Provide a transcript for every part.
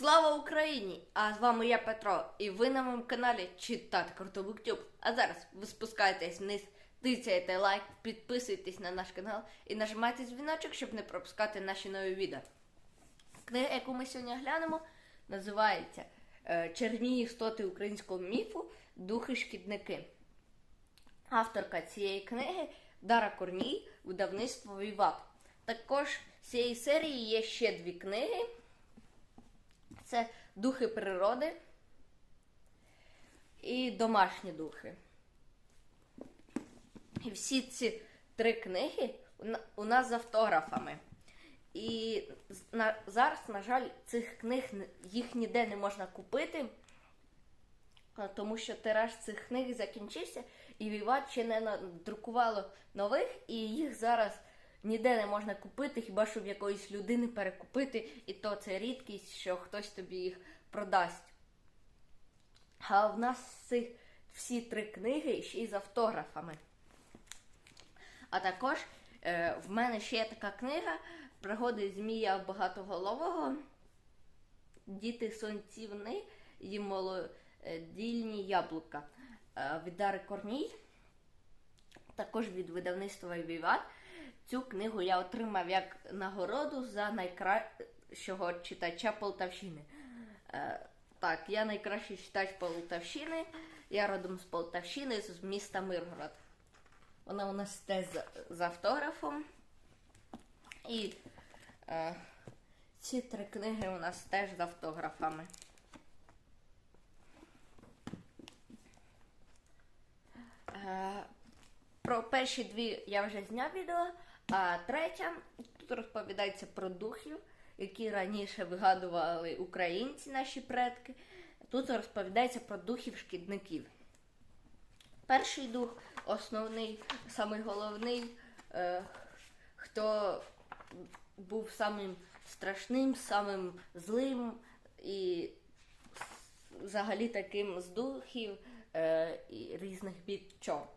Слава Україні! А з вами я Петро, і ви на моєму каналі Читати Круто Буктюб. А зараз ви спускаєтесь вниз, тицяєте лайк, підписуйтесь на наш канал і нажимайте дзвіночок, щоб не пропускати наші нові відео. Книга, яку ми сьогодні глянемо, називається е, Черні істоти українського міфу Духи-шкідники. Авторка цієї книги Дара Корній, видавництво Віват. Також з цієї серії є ще дві книги. Це духи природи і домашні духи. І всі ці три книги у нас з автографами. І на, зараз, на жаль, цих книг їх ніде не можна купити, тому що тираж цих книг закінчився, і Віват ще не надрукувало нових, і їх зараз ніде не можна купити, хіба що в якоїсь людини перекупити, і то це рідкість, що хтось тобі їх продасть. А в нас ці, всі три книги ще й з автографами. А також е, в мене ще є така книга Пригоди Змія Багатоголового. Діти сонцівни і молодільні яблука е, від Дари Корній. Також від видавництва Віват. Цю книгу я отримав як нагороду за найкращого читача Полтавщини. Е, так, я найкращий читач Полтавщини. Я родом з Полтавщини, з міста Миргород. Вона у нас теж з, автографом. І е, ці три книги у нас теж з автографами. Е, про перші дві я вже зняв відео, а третя тут розповідається про духів, які раніше вигадували українці, наші предки. Тут розповідається про духів шкідників. Перший дух, основний, самий головний, е, хто був самим страшним, самим злим і взагалі таким з духів е, і різних бід чорт.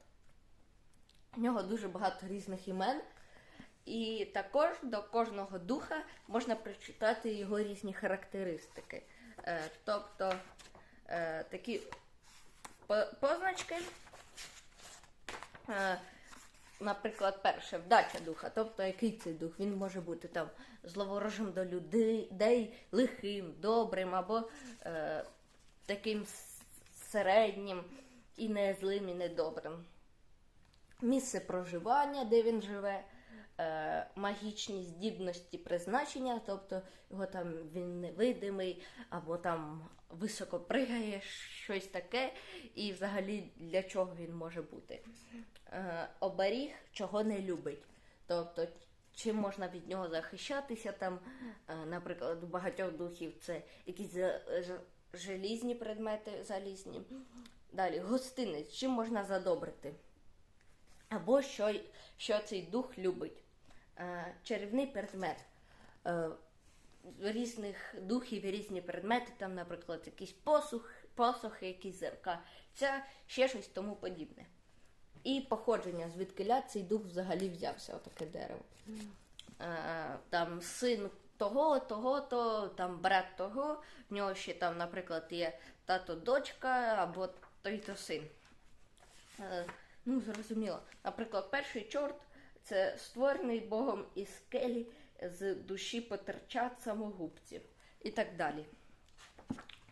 У нього дуже багато різних імен. І також до кожного духа можна прочитати його різні характеристики. Е, тобто е, такі позначки. Е, наприклад, перше вдача духа. Тобто, який це дух? Він може бути там зловорожим до людей, лихим, добрим або таким середнім і не злим, і не добрим. Місце проживання, де він живе, е, магічні здібності призначення, тобто його там він невидимий, або там високо пригає, щось таке, і взагалі для чого він може бути. Е, оберіг, чого не любить. Тобто, чим можна від нього захищатися, там, е, наприклад, у багатьох духів це якісь желізні предмети залізні. Далі, гостинець, чим можна задобрити? Або що, що цей дух любить. Е, чарівний предмет. Е, різних духів різні предмети, там, наприклад, якісь посух, посохи, якісь зерка, це ще щось тому подібне. І походження, звідкиля цей дух взагалі взявся, отаке дерево. Е, там син того, того, то, там брат того, в нього ще там, наприклад, є тато дочка або той то син. Ну, зрозуміло. Наприклад, перший чорт це створений Богом із скелі з душі потерчат самогубців і так далі.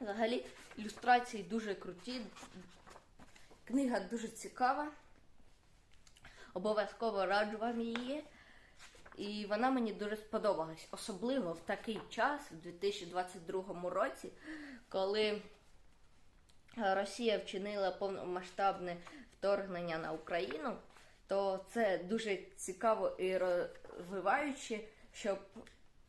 Взагалі, ілюстрації дуже круті. Книга дуже цікава. Обов'язково раджу вам її. І вона мені дуже сподобалась. Особливо в такий час, у 2022 році, коли Росія вчинила повномасштабне вторгнення на Україну, то це дуже цікаво і розвиваюче, щоб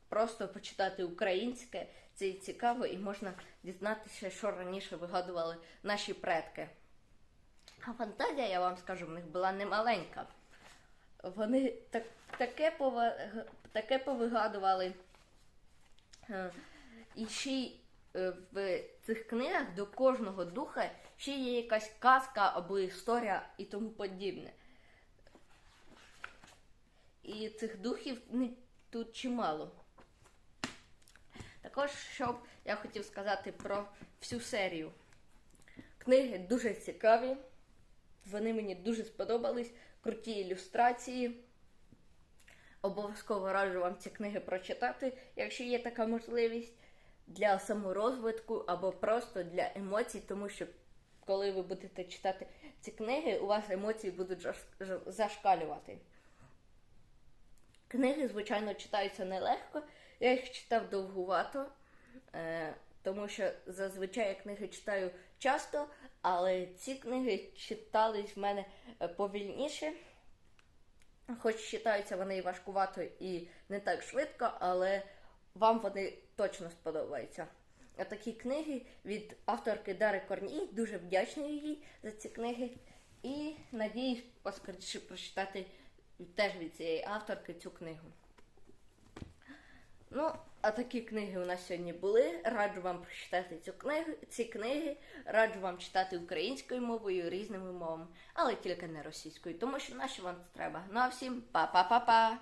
просто почитати українське. Це і цікаво, і можна дізнатися, що раніше вигадували наші предки. А фантазія, я вам скажу, в них була немаленька. Вони так, таке, пова, таке повигадували. Е, І ще й е, в цих книгах до кожного духа ще є якась казка або історія і тому подібне. І цих духів тут чимало. Також щоб я хотів сказати про всю серію. Книги дуже цікаві. Вони мені дуже сподобались. Круті ілюстрації. Обов'язково раджу вам ці книги прочитати, якщо є така можливість, для саморозвитку або просто для емоцій, тому що коли ви будете читати ці книги, у вас емоції будуть зашкалювати. Книги, звичайно, читаються нелегко. Я їх читав довгувато, е, тому що зазвичай я книги читаю часто, але ці книги читались в мене е, повільніше. Хоч читаються вони і важкувато і не так швидко, але вам вони точно сподобаються. А такі книги від авторки Дари Корній. Дуже вдячний їй за ці книги. І надіюсь поскоріше прочитати теж від цієї авторки цю книгу. Ну, а такі книги у нас сьогодні були. Раджу вам прочитати цю книгу, ці книги. Раджу вам читати українською мовою, різними мовами, але тільки не російською, тому що наші вам треба. Ну а всім па-па-па-па!